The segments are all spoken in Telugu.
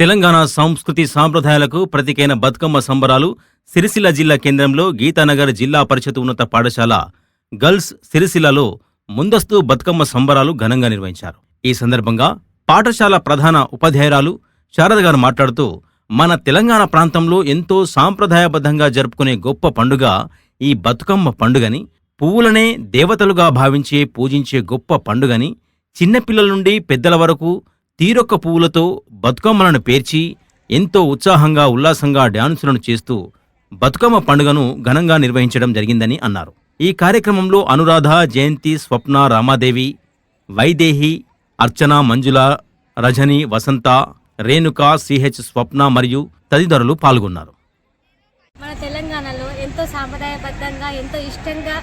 తెలంగాణ సంస్కృతి సాంప్రదాయాలకు ప్రతికైన బతుకమ్మ సంబరాలు సిరిసిల్ల జిల్లా కేంద్రంలో గీతానగర్ జిల్లా పరిషత్ ఉన్నత పాఠశాల గర్ల్స్ సిరిసిల్లలో ముందస్తు బతుకమ్మ సంబరాలు ఘనంగా నిర్వహించారు. ఈ సందర్భంగా పాఠశాల ప్రధాన ఉపాధ్యాయురాలు శారద గారు మాట్లాడుతూ మన తెలంగాణ ప్రాంతంలో ఎంతో సాంప్రదాయబద్ధంగా జరుపుకునే గొప్ప పండుగ ఈ బతుకమ్మ పండుగని పువ్వులనే దేవతలుగా భావించే పూజించే గొప్ప పండుగని చిన్నపిల్లల నుండి పెద్దల వరకు తీరొక్క పువ్వులతో బతుకమ్మలను పేర్చి ఎంతో ఉత్సాహంగా ఉల్లాసంగా డ్యాన్సులను చేస్తూ బతుకమ్మ పండుగను ఘనంగా నిర్వహించడం జరిగిందని అన్నారు. ఈ కార్యక్రమంలో అనురాధ జయంతి స్వప్న రామాదేవి వైదేహి అర్చన మంజుల రజని వసంత రేణుక సిహెచ్ స్వప్న మరియు తదితరులు పాల్గొన్నారు. మన తెలంగాణలో ఎంతో సాంప్రదాయబద్ధంగా ఎంతో ఇష్టంగా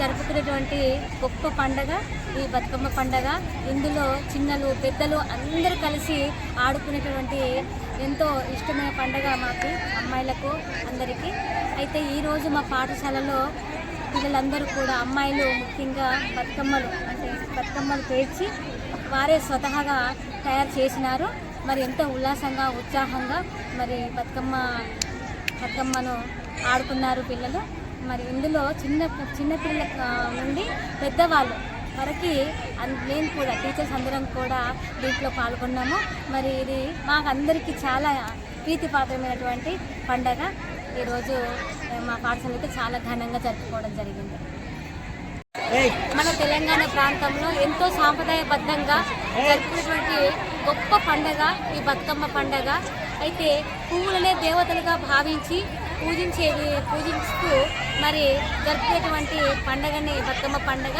జరుపుకునేటువంటి గొప్ప పండగ ఈ బతుకమ్మ పండగ. ఇందులో చిన్నలు పెద్దలు అందరూ కలిసి ఆడుకునేటువంటి ఎంతో ఇష్టమైన పండగ మాకు అమ్మాయిలకు అందరికీ. అయితే ఈరోజు మా పాఠశాలలో పిల్లలందరూ కూడా అమ్మాయిలు ముఖ్యంగా బతుకమ్మలు అంటే బతుకమ్మలు పేర్చి వారే స్వతహాగా తయారు చేసినారు. మరి ఎంతో ఉల్లాసంగా ఉత్సాహంగా మరి బతుకమ్మ బతుకమ్మను ఆడుకున్నారు పిల్లలు. మరి ఇందులో చిన్న చిన్నపిల్ల నుండి పెద్దవాళ్ళు వరకు అన్- మేము కూడా టీచర్స్ అందరం కూడా దీంట్లో పాల్గొన్నాము. మరి ఇది మాకు అందరికీ చాలా ప్రీతిపాత్రమైనటువంటి పండగ. ఈరోజు మా పాఠశాల అయితే చాలా ఘనంగా జరుపుకోవడం జరిగింది. మన తెలంగాణ ప్రాంతంలో ఎంతో సాంప్రదాయబద్ధంగా జరుపుకునేటువంటి గొప్ప పండగ ఈ బతుకమ్మ పండగ. అయితే పువ్వులనే దేవతలుగా భావించి పూజించేది పూజిస్తూ మరి జరుపుకునేటువంటి పండగని బతుకమ్మ పండగ.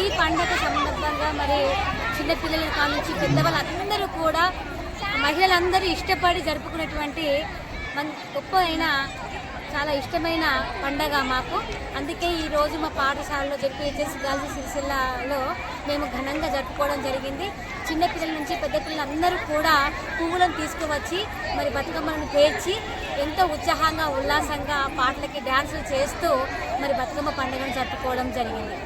ఈ పండగ సందర్భంగా మరి చిన్నపిల్లల కానుంచి పెద్దవాళ్ళందరూ కూడా మహిళలందరూ ఇష్టపడి జరుపుకునేటువంటి మన్ గొప్ప అయిన చాలా ఇష్టమైన పండగ మాకు. అందుకే ఈరోజు మా పాఠశాలలో జడ్పిహెచ్ఎస్ గర్ల్స్ సిరిసిల్లలో మేము ఘనంగా జరుపుకోవడం జరిగింది. చిన్నపిల్లల నుంచి పెద్ద పిల్లలందరూ కూడా పువ్వులను తీసుకువచ్చి మరి బతుకమ్మలను పేర్చి ఎంతో ఉత్సాహంగా ఉల్లాసంగా పాటలకి డ్యాన్సులు చేస్తూ మరి బతుకమ్మ పండుగను జరుపుకోవడం జరిగింది.